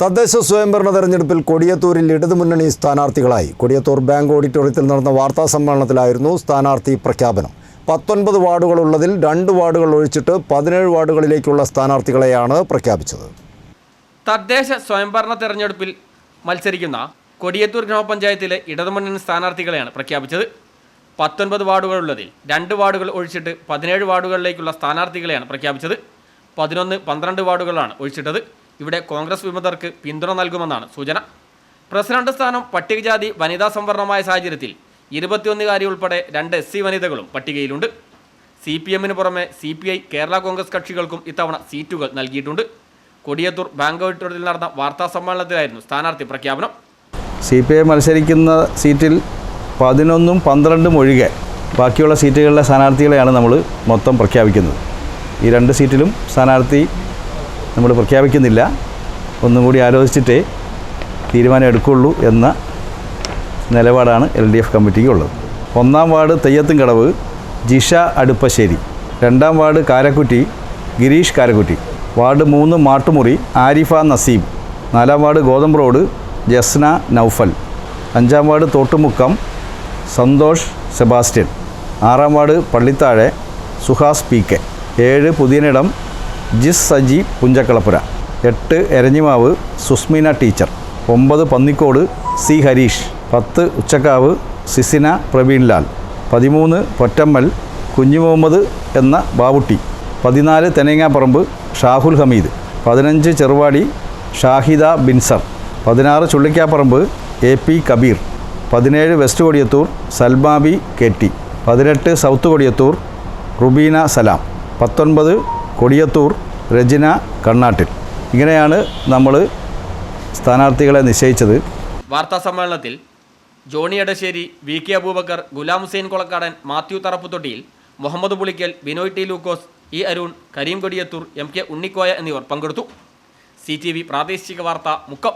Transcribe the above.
തദ്ദേശ സ്വയംഭരണ തെരഞ്ഞെടുപ്പിൽ കൊടിയത്തൂരിൽ ഇടതുമുന്നണി സ്ഥാനാർത്ഥികളായി. കൊടിയത്തൂർ ബാങ്ക് ഓഡിറ്റോറിയത്തിൽ നടന്ന വാർത്താ സമ്മേളനത്തിലായിരുന്നു സ്ഥാനാർത്ഥി പ്രഖ്യാപനം. പത്തൊൻപത് വാർഡുകളുള്ളതിൽ രണ്ട് വാർഡുകൾ ഒഴിച്ചിട്ട് പതിനേഴ് വാർഡുകളിലേക്കുള്ള സ്ഥാനാർത്ഥികളെയാണ് പ്രഖ്യാപിച്ചത്. തദ്ദേശ സ്വയംഭരണ തെരഞ്ഞെടുപ്പിൽ മത്സരിക്കുന്ന കൊടിയത്തൂർ ഗ്രാമപഞ്ചായത്തിലെ ഇടതുമുന്നണി സ്ഥാനാർത്ഥികളെയാണ് പ്രഖ്യാപിച്ചത്. പത്തൊൻപത് വാർഡുകളുള്ളതിൽ രണ്ട് വാർഡുകൾ ഒഴിച്ചിട്ട് പതിനേഴ് വാർഡുകളിലേക്കുള്ള സ്ഥാനാർത്ഥികളെയാണ് പ്രഖ്യാപിച്ചത്. പതിനൊന്ന് പന്ത്രണ്ട് വാർഡുകളാണ് ഒഴിച്ചിട്ടത്. ഇവിടെ കോൺഗ്രസ് വിമതർക്ക് പിന്തുണ നൽകുമെന്നാണ് സൂചന. പ്രസിഡന്റ് സ്ഥാനം പട്ടികജാതി വനിതാ സംവരണമായ സാഹചര്യത്തിൽ ഇരുപത്തിയൊന്നുകാരി ഉൾപ്പെടെ രണ്ട് എസ് സി വനിതകളും പട്ടികയിലുണ്ട്. സി പി എമ്മിന് പുറമെ C P I Kerala Congress കക്ഷികൾക്കും ഇത്തവണ സീറ്റുകൾ നൽകിയിട്ടുണ്ട്. കൊടിയത്തൂർ ബാങ്ക് ഓഡിറ്റോറിയത്തിൽ നടന്ന വാർത്താ സമ്മേളനത്തിലായിരുന്നു സ്ഥാനാർത്ഥി പ്രഖ്യാപനം. സി പി ഐ മത്സരിക്കുന്ന സീറ്റിൽ പതിനൊന്നും പന്ത്രണ്ടും ഒഴികെ ബാക്കിയുള്ള സീറ്റുകളിലെ സ്ഥാനാർത്ഥികളെയാണ് നമ്മൾ മൊത്തം പ്രഖ്യാപിക്കുന്നത്. ഈ രണ്ട് സീറ്റിലും സ്ഥാനാർത്ഥി നമ്മൾ പ്രഖ്യാപിക്കുന്നില്ല. ഒന്നും കൂടി ആലോചിച്ചിട്ടേ തീരുമാനം എടുക്കുള്ളൂ എന്ന നിലപാടാണ് എൽ ഡി എഫ് കമ്മിറ്റിക്ക് ഉള്ളത് ഒന്നാം വാർഡ് തെയ്യത്തും കടവ് ജിഷ അടുപ്പശ്ശേരി. രണ്ടാം വാർഡ് കാരക്കുറ്റി ഗിരീഷ് കാരക്കുറ്റി. വാർഡ് മൂന്ന് മാട്ടുമുറി ആരിഫ നസീം. നാലാം വാർഡ് ഗോതമ്പ് റോഡ് ജസ്ന നൗഫൽ. അഞ്ചാം വാർഡ് തോട്ടുമുക്കം സന്തോഷ് സെബാസ്റ്റ്യൻ. ആറാം ward Pallithazhe Suhas P K. ഏഴ് പുതിയനിടം ജിസ് സജി പുഞ്ചക്കളപ്പുര. എട്ട് എരഞ്ഞിമാവ് സുസ്മിന ടീച്ചർ. ഒമ്പത് പന്നിക്കോട് സി ഹരീഷ്. പത്ത് ഉച്ചക്കാവ് സിസിന പ്രവീൺലാൽ. പതിമൂന്ന് പൊറ്റമ്മൽ കുഞ്ഞു മുഹമ്മദ് എന്ന ബാവുട്ടി. പതിനാല് തെനങ്ങാപ്പറമ്പ് ഷാഹുൽ ഹമീദ്. പതിനഞ്ച് ചെറുവാടി ഷാഹിദ ബിൻസർ. പതിനാറ് ചുള്ളിക്കാപ്പറമ്പ് എ പി കബീർ. പതിനേഴ് west Kodiyathur Salmabi K T. പതിനെട്ട് സൗത്ത് കൊടിയത്തൂർ റുബീന സലാം. പത്തൊൻപത് കൊടിയത്തൂർ രജന കണ്ണാട്ടിൽ. ഇങ്ങനെയാണ് നമ്മൾ സ്ഥാനാർത്ഥികളെ നിശ്ചയിച്ചത്. വാർത്താ സമ്മേളനത്തിൽ Johnny Edassery V K Aboobacker Gulam Hussain Kolakkadan Mathew Tharapputhottiyil Muhammad Pulikkal Binoy T Lukose E Arun Kareem Kodiyathur M K Unnikoya എന്നിവർ പങ്കെടുത്തു. സി ടി വി പ്രാദേശിക വാർത്ത മുക്കം.